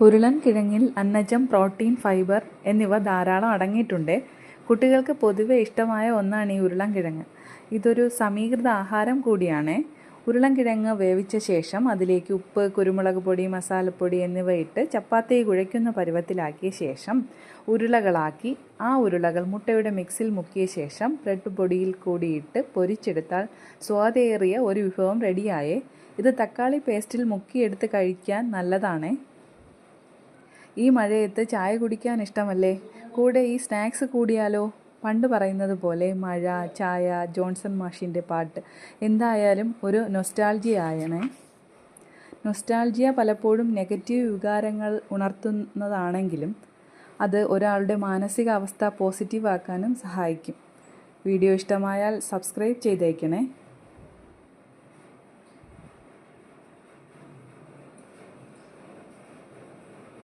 ഉരുളൻകിഴങ്ങിൽ അന്നജം, protein, fibre എന്നിവ ധാരാളം അടങ്ങിയിട്ടുണ്ട്. കുട്ടികൾക്ക് പൊതുവെ ഇഷ്ടമായ ഒന്നാണ് ഈ ഉരുളൻകിഴങ്ങ്. ഇതൊരു സമീകൃത ആഹാരം കൂടിയാണ്. ഉരുളൻകിഴങ്ങ് വേവിച്ച ശേഷം അതിലേക്ക് ഉപ്പ്, കുരുമുളക് പൊടി, മസാലപ്പൊടി എന്നിവ ഇട്ട് ചപ്പാത്തി കുഴയ്ക്കുന്ന പരുവത്തിലാക്കിയ ശേഷം ഉരുളകളാക്കി ആ ഉരുളകൾ മുട്ടയുടെ മിക്സിൽ മുക്കിയ ശേഷം ബ്രെഡ് പൊടിയിൽ കൂടിയിട്ട് പൊരിച്ചെടുത്താൽ സ്വാദേറിയ ഒരു വിഭവം റെഡിയായേ. ഇത് തക്കാളി പേസ്റ്റിൽ മുക്കിയെടുത്ത് കഴിക്കാൻ നല്ലതാണേ. ഈ മഴയത്ത് ചായ കുടിക്കാൻ ഇഷ്ടമല്ലേ? കൂടെ ഈ സ്നാക്സ് കൂടിയാലോ? പണ്ട് പറയുന്നത് പോലെ മഴ, ചായ, ജോൺസൺ മാഷിന്റെ പാട്ട് എന്തായാലും ഒരു നൊസ്റ്റാൾജിയയാണ്. നൊസ്റ്റാൾജിയ പലപ്പോഴും നെഗറ്റീവ് വികാരങ്ങൾ ഉണർത്തുന്നതാണെങ്കിലും അത് ഒരാളുടെ മാനസികാവസ്ഥ പോസിറ്റീവ് ആക്കാനും സഹായിക്കും. വീഡിയോ ഇഷ്ടമായാൽ സബ്സ്ക്രൈബ് ചെയ്തേക്കണേ.